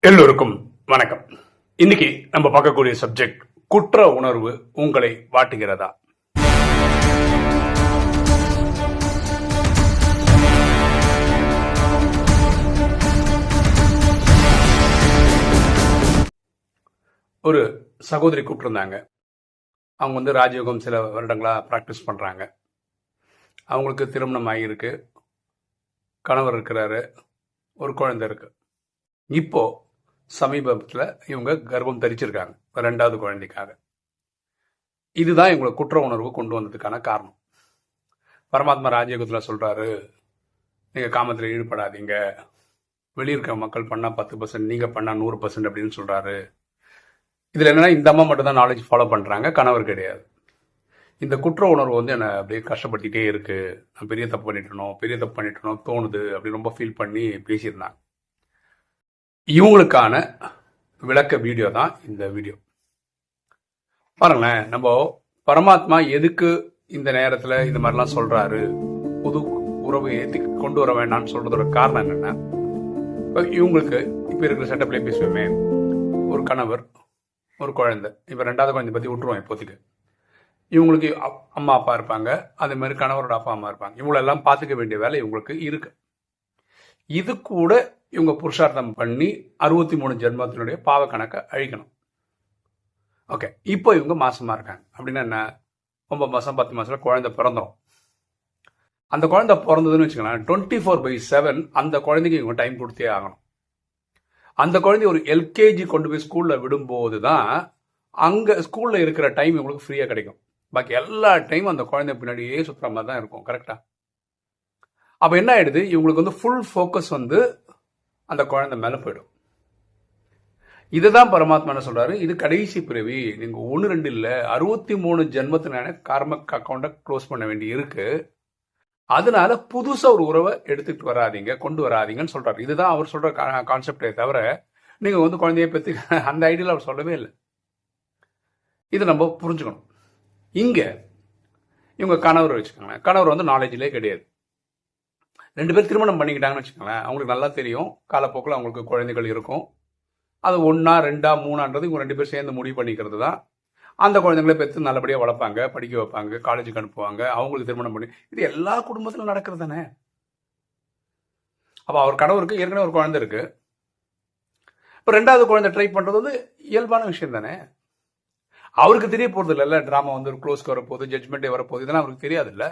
எல்லோருக்கும் வணக்கம். இன்னைக்கு நம்ம பார்க்கக்கூடிய சப்ஜெக்ட் குற்ற உணர்வு உங்களை வாட்டுகிறதா? ஒரு சகோதரி கூப்பிட்டுருந்தாங்க. அவங்க வந்து ராஜயோகம் சில வருடங்களாக ப்ராக்டிஸ் பண்ணுறாங்க அவங்களுக்கு திருமணம் ஆகியிருக்கு. கணவர் இருக்கிறாரு. ஒரு குழந்தை இருக்கு. இப்போ சமீபத்தில் இவங்க கர்ப்பம் தரிச்சிருக்காங்க. ரெண்டாவது குழந்தைக்காக. இதுதான் இவங்களை குற்ற உணர்வு கொண்டு வந்ததுக்கான காரணம். பரமாத்மா ராஜயோகத்தில் சொல்கிறாரு நீங்கள் காமத்தில் ஈடுபடாதீங்க. வெளியிருக்க மக்கள் பண்ணால் பத்து பர்சன்ட் நீங்கள் பண்ணால் நூறு பர்சன்ட் அப்படின்னு சொல்கிறாரு இதில் என்னென்னா இந்த அம்மா மட்டும் தான் நாலேஜ் ஃபாலோ பண்ணுறாங்க கணவர் கிடையாது. இந்த குற்ற உணர்வு வந்து என்னை அப்படியே கஷ்டப்படுத்திட்டே இருக்குது நான் பெரிய தப்பு பண்ணிட்டணும் பெரிய தப்பு பண்ணிட்டணும் தோணுது அப்படி ரொம்ப ஃபீல் பண்ணி பேசியிருந்தாங்க. இவங்களுக்கான விளக்க வீடியோ தான் இந்த வீடியோ பாருங்களேன் நம்ம பரமாத்மா எதுக்கு இந்த நேரத்தில் இந்த மாதிரிலாம் சொல்றாரு? புது உறவு ஏற்றி கொண்டு வர வேண்டாம்னு சொல்றதோட காரணம் என்னென்ன இப்போ இவங்களுக்கு இப்போ இருக்கிற செட்டப்லேயே பேசுவோமே. ஒரு கணவர் ஒரு குழந்தை. இப்போ ரெண்டாவது குழந்தை பற்றி விட்டுருவோம் இப்போதைக்கு. இவங்களுக்கு அப்- அம்மா அப்பா இருப்பாங்க. அதே மாதிரி கணவரோட அப்பா அம்மா இருப்பாங்க. இவங்களெல்லாம் பார்த்துக்க வேண்டிய வேலை இவங்களுக்கு இருக்கு. இது கூட இவங்க புருஷார்த்தம் பண்ணி அறுபத்தி மூணு ஜென்மத்தினுடைய பாவ கணக்கை அழிக்கணும். ஓகே இப்போ இவங்க மாசமா இருக்காங்க. அப்படின்னா என்ன? ஒன்பது மாசம் பத்து மாசத்துல குழந்தை பிறந்துரும். அந்த குழந்தை பிறந்ததுன்னு வச்சுக்கலாம் டுவெண்ட்டி ஃபோர் பை செவன் அந்த குழந்தைக்கு இவங்க டைம் கொடுத்தே ஆகணும். அந்த குழந்தை ஒரு எல்கேஜி கொண்டு போய் ஸ்கூலில் விடும்போது தான் அங்கே ஸ்கூலில் இருக்கிற டைம் இவங்களுக்கு ஃப்ரீயாக கிடைக்கும். பாக்கி எல்லா டைமும் அந்த குழந்தை பின்னாடியே சுற்றுற மாதிரி தான் இருக்கும் கரெக்டாக அப்போ என்ன ஆயிடுது? இவங்களுக்கு வந்து ஃபுல் ஃபோக்கஸ் வந்து அந்த குழந்தை மேலே போயிடும். இதுதான் பரமாத்மா என்ன சொல்கிறாரு இது கடைசி பிறவி. நீங்கள் ஒன்று ரெண்டு இல்லை அறுபத்தி மூணு ஜென்மத்தினால கார்ம அக்கௌண்ட்டை க்ளோஸ் பண்ண வேண்டி இருக்கு. அதனால புதுசாக ஒரு உறவை எடுத்துக்கிட்டு வராதீங்க கொண்டு வராதீங்கன்னு சொல்கிறார் இதுதான் அவர் சொல்கிற கான்செப்டே தவிர நீங்கள் வந்து குழந்தைய பற்றி அந்த ஐடியாவில் அவர் சொல்லவே இல்லை. இது நம்ம புரிஞ்சுக்கணும். இங்கே இவங்க கணவர் வச்சுக்கோங்களேன். கணவர் வந்து நாலேஜ்லேயே கிடையாது. ரெண்டு பேர் திருமணம் பண்ணிக்கிட்டாங்கன்னு வச்சுக்கோங்களேன். அவங்களுக்கு நல்லா தெரியும். காலப்போக்கில் அவங்களுக்கு குழந்தைகள் இருக்கும். அது ஒன்றா ரெண்டா மூணான்றது இவங்க ரெண்டு பேர் சேர்ந்து முடிவு பண்ணிக்கிறது தான். அந்த குழந்தைங்கள பெற்று நல்லபடியாக வளர்ப்பாங்க படிக்க வைப்பாங்க காலேஜுக்கு அனுப்புவாங்க அவங்களுக்கு திருமணம் பண்ணி இது எல்லா குடும்பத்திலும் நடக்கிறது தானே? அப்போ அவர் கணவருக்கு ஏற்கனவே ஒரு குழந்தை இருக்கு. இப்போ ரெண்டாவது குழந்தை ட்ரை பண்ணுறது வந்து இயல்பான விஷயம் தானே? அவருக்கு தெரிய போகிறது இல்லைல்ல ட்ராமா வந்து ஒரு க்ளோஸ்க்கு வரப்போகுது ஜட்மெண்ட்டே வரப்போகுது இதெல்லாம் அவருக்கு தெரியாது இல்லை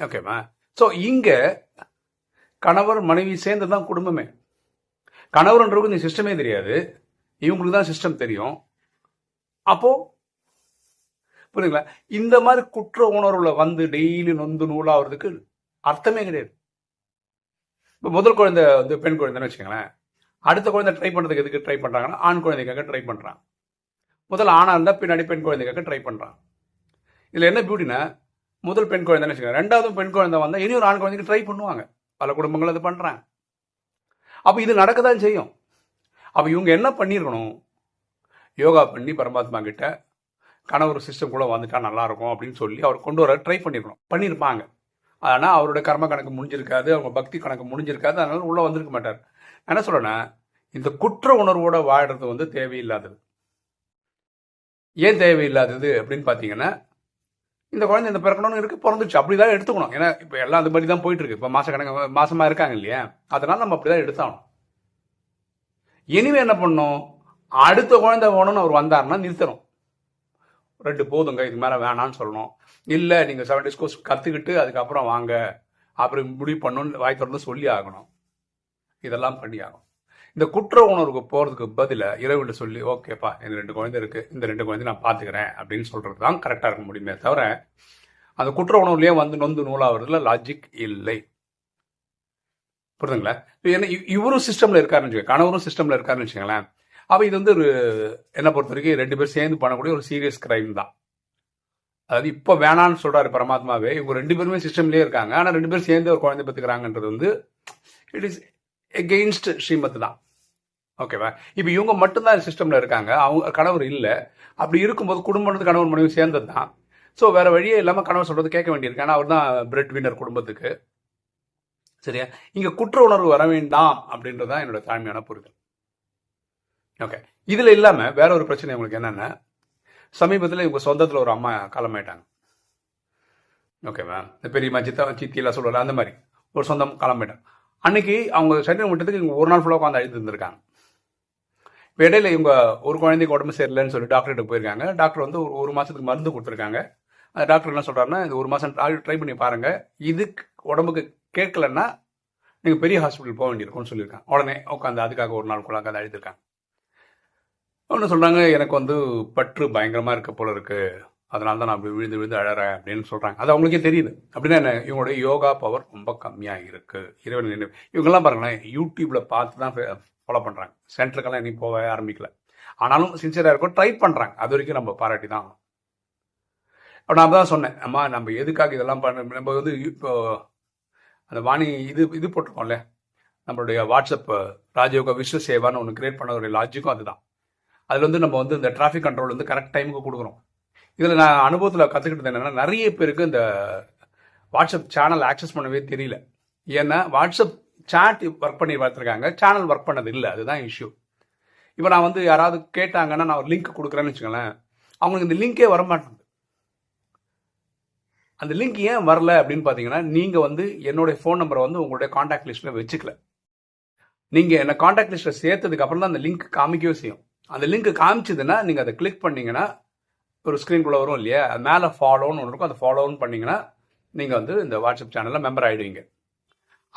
ஓகேவா ஸோ இங்கே கணவர் மனைவி சேர்ந்து தான் குடும்பமே. கணவர்ன்றவங்க இந்த சிஸ்டமே தெரியாது. இவங்களுக்கு தான் சிஸ்டம் தெரியும். அப்போ புரியுதுங்களா? இந்த மாதிரி குற்ற உணர்வுல வந்து டெய்லி நொந்து நூலாகிறதுக்கு அர்த்தமே கிடையாது. இப்போ முதல் குழந்தை வந்து பெண் குழந்தைன்னு வச்சுக்கோங்களேன். அடுத்த குழந்தை ட்ரை பண்ணுறதுக்கு எதுக்கு ட்ரை பண்ணுறாங்கன்னா ஆண் குழந்தைக்காக ட்ரை பண்ணுறான் முதல் ஆணாக இருந்தால் பின்னாடி பெண் குழந்தைக்காக ட்ரை பண்ணுறான் இதில் என்ன பியூட்டினா முதல் பெண் குழந்தைன்னு வச்சுக்கோங்க. ரெண்டாவது பெண் குழந்தை வந்தால் இனி ஒரு ஆண் குழந்தைக்கு ட்ரை பண்ணுவாங்க. பல குடும்பங்கள் அது பண்ணுறாங்க அப்போ இது நடக்க தான் செய்யும். அப்போ இவங்க என்ன பண்ணியிருக்கணும் யோகா பண்ணி பரமாத்மா கிட்ட கணவர் சிஸ்டம் கூட வந்துட்டா நல்லாயிருக்கும் அப்படின்னு சொல்லி அவர் கொண்டு வர ட்ரை பண்ணிருக்கணும். பண்ணியிருப்பாங்க ஆனால் அவரோட கர்ம கணக்கு முடிஞ்சிருக்காது அவங்க பக்தி கணக்கு முடிஞ்சிருக்காது அதனால உள்ளே வந்திருக்க மாட்டார். என்ன சொல்கிறேன்னா இந்த குற்ற உணர்வோட வாழறது வந்து தேவையில்லாதது. ஏன் தேவையில்லாதது அப்படின்னு பார்த்தீங்கன்னா இந்த குழந்தை இந்த பிறக்கணும்னு இருக்கு பிறந்துச்சு. அப்படிதான் எடுத்துக்கணும். ஏன்னா இப்போ எல்லாம் அது மாதிரி தான் போயிட்டு இருக்கு. இப்போ மாச கணக்கு மாசமா இருக்காங்க இல்லையா? அதனால நம்ம அப்படிதான் எடுத்தாகணும். இனிமே என்ன பண்ணும் அடுத்த குழந்தை வேணும்னு அவர் வந்தாருன்னா நிறுத்தணும். ரெண்டு போதுங்க இது மேலே வேணாம்னு சொல்லணும். இல்லை நீங்கள் செவன் டேஸ் கோர்ஸ் கற்றுக்கிட்டு அதுக்கப்புறம் வாங்க. அப்புறம் முடிவு பண்ணணும்னு வாய் திறந்து சொல்லி ஆகணும். இதெல்லாம் பண்ணி ஆகணும் இந்த குற்ற உணர்வுக்கு போகிறதுக்கு பதிலா இரவில் சொல்லி ஓகேப்பா எனக்கு ரெண்டு குழந்தை இருக்குது இந்த ரெண்டு குழந்தை நான் பார்த்துக்கிறேன் அப்படின்னு சொல்கிறது தான் கரெக்டாக இருக்க முடியுமே தவிர அந்த குற்ற உணர்வுலேயே வந்து நொந்து நூலாகிறதுல லாஜிக் இல்லை. புரியுதுங்களா? இப்ப என்ன இ- இவரும் சிஸ்டமில் இருக்காருன்னு வச்சுக்கோங்க கணவரும் சிஸ்டமில் இருக்காருன்னு வச்சுக்கோங்களேன். அப்போ இது வந்து ஒரு என்னை பொறுத்த வரைக்கும் ரெண்டு பேர் சேர்ந்து பண்ணக்கூடிய ஒரு சீரியஸ் கிரைம் தான். அதாவது இப்போ வேணான்னு சொல்கிறாரு பரமாத்மாவே இவங்க ரெண்டு பேருமே சிஸ்டம்லேயே இருக்காங்க. ஆனால் ரெண்டு பேரும் சேர்ந்து ஒரு குழந்தை பார்த்துக்கிறாங்கன்றது வந்து இட் இஸ் எகெயின்ஸ்ட் ஸ்ரீமத் தான். ஓகேவா இப்போ இவங்க மட்டும்தான் சிஸ்டமில் இருக்காங்க. அவங்க கணவர் இல்லை. அப்படி இருக்கும்போது குடும்பத்துக்கு கணவன் மனைவி சேர்ந்தது தான். ஸோ வேறு வழியே இல்லாமல் கணவர் சொல்கிறது கேட்க வேண்டியிருக்கு. ஏன்னா அவர் தான் பிரெட் வின்னர் குடும்பத்துக்கு. சரியா? இங்கே குற்ற உணர்வு வர வேண்டாம் அப்படின்றதுதான் என்னோட தாழ்மையான புரிதல். ஓகே இதில் இல்லாமல் வேற ஒரு பிரச்சனை உங்களுக்கு என்னென்ன சமீபத்தில் இவங்க சொந்தத்தில் ஒரு அம்மா காலமாயிட்டாங்க. ஓகேவா இந்த பெரியம்மா சித்தா சித்தியெல்லாம் எல்லாம் அந்த மாதிரி. ஒரு சொந்தம் காலமாயிட்டாங்க. அன்னைக்கு அவங்க சரீரம் விட்டதுக்கு இவங்க ஒரு நாள் ஃபுல்லாக உட்காந்து அழுது இருந்திருக்காங்க. இப்போ இடையில இவங்க ஒரு குழந்தைக்கு உடம்பு சரியில்லைன்னு சொல்லி டாக்டர்கிட்ட போயிருக்காங்க. டாக்டர் வந்து ஒரு ஒரு மாதத்துக்கு மருந்து கொடுத்துருக்காங்க. அந்த டாக்டர் என்ன சொல்கிறாருன்னா இது ஒரு மாசம் ட்ரை பண்ணி பாருங்கள் இதுக்கு உடம்புக்கு கேட்கலன்னா நீங்கள் பெரிய ஹாஸ்பிட்டல் போக வேண்டியிருக்கும்னு சொல்லியிருக்காங்க. உடனே உட்காந்து அதுக்காக ஒரு நாள் கூட உட்காந்து அழுதுருக்காங்க. ஒன்று சொல்கிறாங்க எனக்கு வந்து பற்று பயங்கரமாக இருக்க போல இருக்குது அதனால தான் நான் அப்படி விழுந்து விழுந்து அழறேன் அப்படின்னு சொல்கிறாங்க அது அவங்களுக்கே தெரியுது. அப்படின்னா என்ன? இவங்களுடைய யோகா பவர் ரொம்ப கம்மியாக இருக்குது இறைவன் நினைவு. இவங்கெல்லாம் பாருங்களேன் யூடியூப்பில் பார்த்து தான் ஃபாலோ பண்ணுறாங்க சென்டருக்கெல்லாம் இனி போக ஆரம்பிக்கல. ஆனாலும் சின்சியராக இருக்கும் ட்ரை பண்ணுறாங்க அது வரைக்கும் நம்ம பாராட்டி தான் ஆகணும். நான் தான் சொன்னேன் அம்மா நம்ம எதுக்காக இதெல்லாம் பண்ண நம்ம வந்து இப்போ அந்த வாணி இது இது போட்டிருக்கோம்ல. நம்மளுடைய வாட்ஸ்அப் ராஜயோக விஸ்வ சேவான்னு ஒன்று கிரியேட் பண்ண ஒரு லாஜிக்கும் அதுதான். அதில் வந்து நம்ம வந்து இந்த டிராஃபிக் கண்ட்ரோல் வந்து கரெக்ட் டைமுக்கு கொடுக்குறோம் இதில் நான் அனுபவத்தில் கற்றுக்கிட்டது என்னென்னா நிறைய பேருக்கு இந்த வாட்ஸ்அப் சேனல் ஆக்சஸ் பண்ணவே தெரியல. ஏன்னா வாட்ஸ்அப் சாட் ஒர்க் பண்ணி பார்த்துருக்காங்க சேனல் ஒர்க் பண்ணது இல்லை. அதுதான் இஷ்யூ இப்போ நான் வந்து யாராவது கேட்டாங்கன்னா நான் ஒரு லிங்க் கொடுக்குறேன்னு வச்சுக்கோங்களேன். அவங்களுக்கு இந்த லிங்கே வரமாட்டேங்குது. அந்த லிங்க் ஏன் வரல அப்படின்னு பார்த்தீங்கன்னா நீங்கள் வந்து என்னுடைய ஃபோன் நம்பரை வந்து உங்களுடைய காண்டாக்ட் லிஸ்ட்டில் வச்சுக்கல. நீங்கள் என்ன காண்டாக்ட் லிஸ்ட்டில் சேர்த்ததுக்கு அப்புறம் தான் அந்த லிங்க் காமிக்கவே செய்யும். அந்த லிங்க் காமிச்சதுன்னா நீங்கள் அதை கிளிக் பண்ணீங்கன்னா ஒரு ஸ்க்ரீன்குள்ளே வரும் இல்லையா? அது மேலே ஃபாலோன்னு ஒன்று இருக்கும். அதை ஃபாலோன்னு பண்ணிங்கன்னா நீங்கள் வந்து இந்த வாட்ஸ்அப் சேனலில் மெம்பர் ஆகிடுவீங்க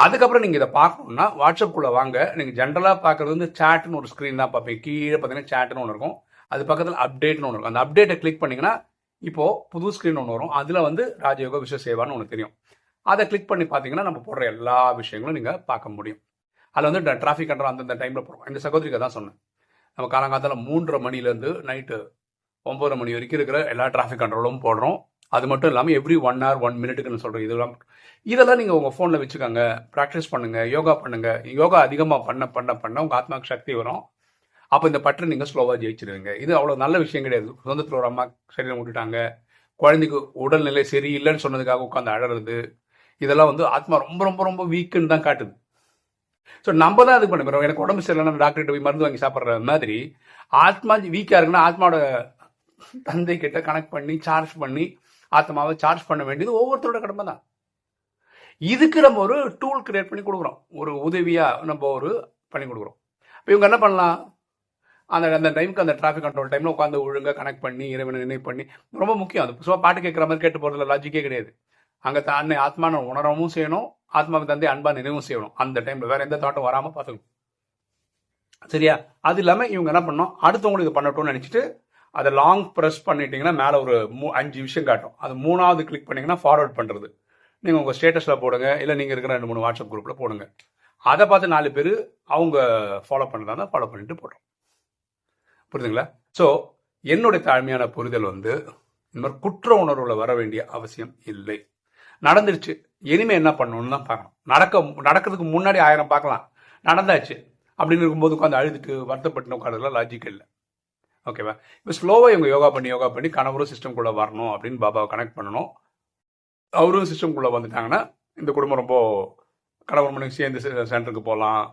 அதுக்கப்புறம் நீங்கள் இதை பார்க்கணுன்னா வாட்ஸ்அப்புக்குள்ளே வாங்க. நீங்கள் ஜென்ரலாக பார்க்குறது வந்து சேட்னு ஒரு ஸ்க்ரீன் தான் பார்ப்பீங்க. கீழே பார்த்தீங்கன்னா சேட்னு ஒன்று இருக்கும். அது பக்கத்தில் அப்டேட்னு ஒன்று இருக்கும். அந்த அப்டேட்டை கிளிக் பண்ணிங்கன்னா இப்போது புது ஸ்க்ரீன் ஒன்று வரும். அதில் வந்து ராஜயோக விஸ்வ சேவான்னு ஒன்று தெரியும். அதை கிளிக் பண்ணி பார்த்தீங்கன்னா நம்ம போடுற எல்லா விஷயங்களும் நீங்கள் பார்க்க முடியும். அதில் வந்து டிராஃபிக் கண்ட்ரோல் அந்தந்த டைமில் போடுவோம். இந்த சகோதரிக்கு தான் சொன்னேன். நம்ம காலங்காலத்தில் மூன்றரை மணிலேருந்து நைட்டு ஒம்பது மணி வரைக்கும் இருக்கிற எல்லா டிராஃபிக் கண்ட்ரோலும் போடுறோம். அது மட்டும் இல்லாமல் எவ்ரி ஒன் ஹவர் ஒன் மினிட்டுக்குன்னு சொல்கிறோம் இதெல்லாம் இதெல்லாம் நீங்கள் உங்கள் ஃபோனில் வச்சுக்கோங்க. ப்ராக்டிஸ் பண்ணுங்கள் யோகா பண்ணுங்கள் யோகா அதிகமாக பண்ண பண்ண பண்ண உங்கள் ஆத்மாக்கு சக்தி வரும். அப்போ இந்த பற்று நீங்கள் ஸ்லோவாக ஜெயிச்சிருவீங்க. இது அவ்வளோ நல்ல விஷயம் கிடையாது. சொந்தத்தில் ஒரு அம்மா சரீரம் விட்டுட்டாங்க. குழந்தைக்கு உடல்நிலை சரியில்லைன்னு சொன்னதுக்காக உட்காந்து அழறது. இதெல்லாம் வந்து ஆத்மா ரொம்ப ரொம்ப ரொம்ப வீக்குன்னு தான் காட்டுது. ஸோ நம்ம தான் இது பண்ண போகிறோம் எனக்கு உடம்பு சரியில்லைன்னா டாக்டர்கிட்ட போய் மருந்து வாங்கி சாப்பிட்ற மாதிரி ஆத்மா வீக்காக இருக்குன்னா ஆத்மாவோட தந்தை கிட்ட கனெக்ட் பண்ணி சார்ஜ் பண்ணி ஆத்மாவை சார்ஜ் பண்ண வேண்டியது ஒவ்வொருத்தரோட கடமை தான். இதுக்கு நம்ம ஒரு டூல் கிரியேட் பண்ணி கொடுக்குறோம். ஒரு உதவியாக நம்ம ஒரு பண்ணி கொடுக்குறோம். இப்போ இவங்க என்ன பண்ணலாம்? அந்த அந்த டைமுக்கு அந்த டிராஃபிக் கண்ட்ரோல் டைமில் உட்காந்து ஒழுங்காக கனெக்ட் பண்ணி இறைவனை நினைவு பண்ணி ரொம்ப முக்கியம் அது. சும்மா பாட்டு கேட்குற மாதிரி கேட்டு போகிறதுல லாஜிக்கே கிடையாது. அங்கே தன்னை ஆத்மான உணரவும் செய்யணும் ஆத்மாவுக்கு தந்தை அன்பா நினைவும் செய்யணும். அந்த டைமில் வேற எந்த தாட்டும் வராமல் பார்த்துக்கணும். சரியா? அது இல்லாமல் இவங்க என்ன பண்ணோம் அடுத்தவங்களுக்கு இது பண்ணட்டும்னு நினச்சிட்டு அதை லாங் ப்ரெஸ் பண்ணிட்டீங்கன்னா மேலே ஒரு மூ அஞ்சு விஷயம் காட்டும். அது மூணாவது கிளிக் பண்ணிங்கன்னா ஃபார்வர்ட் பண்ணுறது நீங்கள் உங்கள் ஸ்டேட்டஸில் போடுங்க இல்லை நீங்கள் இருக்கிற ரெண்டு மூணு வாட்ஸ்அப் குரூப்பில் போடுங்க. அதை பார்த்து நாலு பேர் அவங்க ஃபாலோ பண்ணுறதா ஃபாலோ பண்ணிட்டு போடுறோம் புரியுதுங்களா? ஸோ என்னுடைய தாழ்மையான புரிதல் வந்து இந்த மாதிரி குற்ற உணர்வில் வர வேண்டிய அவசியம் இல்லை. நடந்துருச்சு. இனிமே என்ன பண்ணணும்னு தான் பார்க்கணும். நடக்க நடக்கிறதுக்கு முன்னாடி ஆயிரம் பார்க்கலாம். நடந்தாச்சு. அப்படின்னு இருக்கும்போது உட்காந்து அழுதுட்டு வருத்தப்பட்டு உட்காந்துலாம் லாஜிக் இல்லை. ஓகேவா இப்போ ஸ்லோவாக இவங்க யோகா பண்ணி யோகா பண்ணி கணவரும் சிஸ்டம்குள்ளே வரணும் அப்படின்னு பாபாவை கனெக்ட் பண்ணணும். அவரும் சிஸ்டம்குள்ளே வந்துட்டாங்கன்னா இந்த குடும்பம் ரொம்ப கணவர் மனைவி சேர்ந்து செ- சென்டருக்கு போகலாம்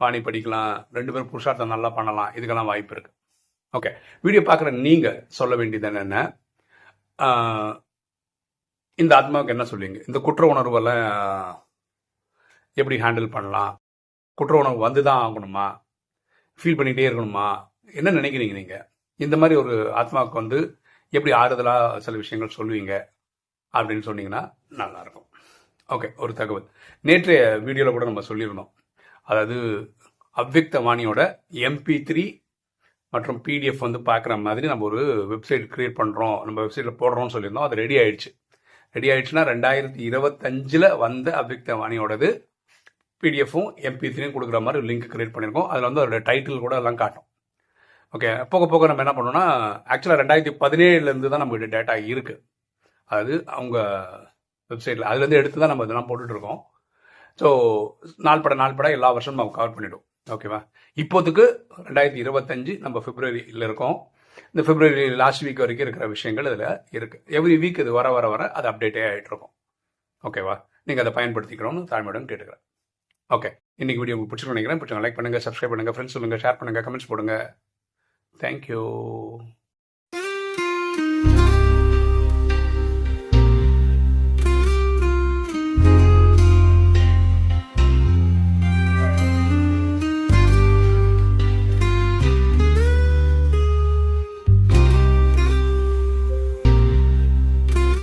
பாணி படிக்கலாம் ரெண்டு பேரும் புருஷார்த்தம் நல்லா பண்ணலாம் இதுக்கெல்லாம் வாய்ப்பு இருக்கு. ஓகே வீடியோ பார்க்குற நீங்கள் சொல்ல வேண்டியது என்னென்ன இந்த ஆத்மாவுக்கு என்ன சொல்லுவீங்க? இந்த குற்ற உணர்வெல்லாம் எப்படி ஹேண்டில் பண்ணலாம்? குற்ற உணர்வு வந்து தான் ஆகணுமா? ஃபீல் பண்ணிகிட்டே இருக்கணுமா? என்ன நினைக்கிறீங்க நீங்கள் இந்த மாதிரி ஒரு ஆத்மாவுக்கு வந்து எப்படி ஆறுதலாக சில விஷயங்கள் சொல்லுவீங்க? அப்படின்னு சொன்னீங்கன்னா நல்லா இருக்கும் ஓகே ஒரு தகவல். நேற்றைய வீடியோவில் கூட நம்ம சொல்லியிருந்தோம். அதாவது அவ்விக்த வாணியோட எம்பி த்ரீ மற்றும் பிடிஎஃப் வந்து பார்க்குற மாதிரி நம்ம ஒரு வெப்சைட் கிரியேட் பண்ணுறோம் நம்ம வெப்சைட்டில் போடுறோம்னு சொல்லியிருந்தோம். அது ரெடி ஆயிடுச்சு. ரெடி ஆயிடுச்சுன்னா ரெண்டாயிரத்தி இருபத்தஞ்சில் வந்த அவ்விக்த வாணியோடது பிடிஎஃப்பும் எம்பி த்ரீயும் கொடுக்குற மாதிரி ஒரு லிங்க் கிரியேட் பண்ணியிருக்கோம். அதில் வந்து அதோட டைட்டில் கூட எல்லாம் காட்டும். ஓகே போக போக நம்ம என்ன பண்ணோம்னா ஆக்சுவலாக ரெண்டாயிரத்தி பதினேழுலேருந்து தான் நம்மகிட்ட டேட்டா இருக்குது அதாவது அவங்க வெப்சைட்டில் அதுலேருந்து எடுத்து தான் நம்ம இதெல்லாம் போட்டுட்ருக்கோம் ஸோ நாள் பட நாள் பட எல்லா வருஷமும் நம்ம கவர் பண்ணிவிடும் ஓகேவா இப்போதுக்கு ரெண்டாயிரத்தி இருபத்தஞ்சு நம்ம பிப்ரவரியில் இருக்கோம். இந்த பிப்ரவரி லாஸ்ட் வீக் வரைக்கும் இருக்கிற விஷயங்கள் இதில் இருக்குது எவ்ரி வீக் இது வர வர வர அது அப்டேட்டே ஆகிட்டு இருக்கும். ஓகேவா நீங்கள் அதை பயன்படுத்திக்கணும்னு தாழ்மையுடன் கேட்டுக்கிறேன். ஓகே இன்னைக்கு வீடியோ உங்களுக்கு பிடிச்சிருக்கோம் நினைக்கிறேன். பிடிச்சவங்க லைக் பண்ணுங்கள் சப்ஸ்கிரைப் பண்ணுங்கள் ஃப்ரெண்ட்ஸ் சொல்லுங்கள் ஷேர் பண்ணுங்கள் கமெண்ட்ஸ் போடுங்க. Thank you.